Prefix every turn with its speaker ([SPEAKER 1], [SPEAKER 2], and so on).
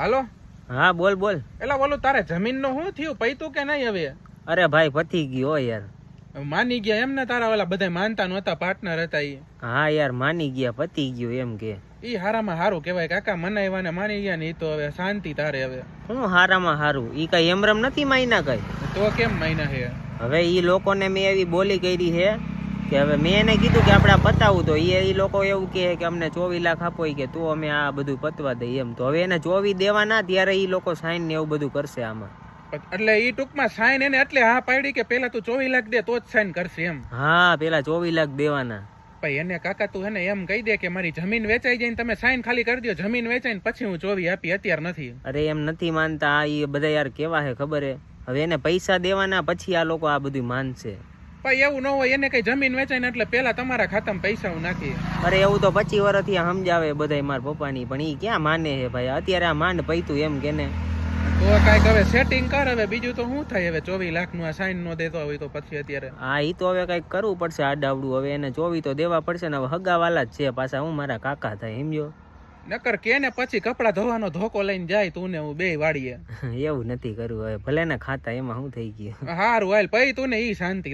[SPEAKER 1] હાલો?
[SPEAKER 2] હા બોલ બોલ.
[SPEAKER 1] એલા બોલું તારે જમીનનું શું થયું? પૈતું કે નહીં હવે?
[SPEAKER 2] અરે ભાઈ પતી ગયો યાર.
[SPEAKER 1] માની ગયા એમ ને તારા ઓલા બધા માનતા નહોતા પાર્ટનર હતા એ
[SPEAKER 2] હા યાર માની ગયા પતી ગયું એમ કે.
[SPEAKER 1] ઈ હારામાં હારું કહેવાય કાકા મનાવ્યા ને માની ગયા ને ઈ તો હવે શાંતિ તારે હવે.
[SPEAKER 2] હું હારામાં હારું? ઈ કઈ એમરમ નથી માયના કઈ?
[SPEAKER 1] તો કેમ માયના હે?
[SPEAKER 2] હવે ઈ લોકોને મેં એવી બોલી કરી છે કે હવે મેં એને કીધું કે આપણે આ પતાવું તો એ એ લોકો એવું કહે કે અમને ચોવીસ લાખ આપો કે તું અમે આ બધું પતવા દઈએ એમ. તો હવે એને ચોવીસ દેવાના ત્યારે એ લોકો સાઈન ને એવું બધું કરશે આમાં.
[SPEAKER 1] એટલે ઈ ટૂંકમાં સાઈન એને એટલે હા પાડી કે પેલા તું ચોવીસ લાખ દે તો જ સાઈન કરશે એમ.
[SPEAKER 2] હા પેલા ચોવીસ લાખ દેવાના.
[SPEAKER 1] ભાઈ એને કાકા તું એને એમ કહી દે કે મારી જમીન વેચાઈ જાય તમે સાઈન ખાલી કરી દો જમીન વેચાઈ ને પછી હું ચોવી આપી અત્યાર નથી.
[SPEAKER 2] અરે એમ નથી માનતા આ એ બધા યાર કેવા હે ખબર હે? હવે એને પૈસા દેવાના પછી આ લોકો આ બધું માનશે.
[SPEAKER 1] ભાઈ એવું ન હોય એને કઈ જમીન વેચાય ને એટલે પેલા તમારા ખાતામાં પૈસા હું નાખી
[SPEAKER 2] અરે એવું તો પચીસ વર્ષથી સમજાવે બધાય મારા પપ્પાની પણ ઈ ક્યાં માને હે ભાઈ? અત્યારે આ માંડ પૈતું એમ કે ને.
[SPEAKER 1] તો કાંઈક હવે સેટિંગ કર હવે બીજું તો શું થાય? હવે ચોવીસ લાખનું આ સાઈન નો દેતો હોય તો પછી અત્યારે.
[SPEAKER 2] હા ઈ તો હવે કંઈક કરવું પડશે આડાવડું. હવે એને ચોવી તો દેવા પડશે ને હવે હગાવાલા જ છે પાછા હું મારા કાકા થાય સમજો?
[SPEAKER 1] નકર કે ને પછી કપડા ધોવાનો ધોકો લઈને જાય તું ને હું બે વાડીએ
[SPEAKER 2] એવું નથી કરવું હવે ભલે ને ખાતા એમાં શું થઈ ગયું?
[SPEAKER 1] હારું હાલ પછી તું ને ઈ શાંતિ.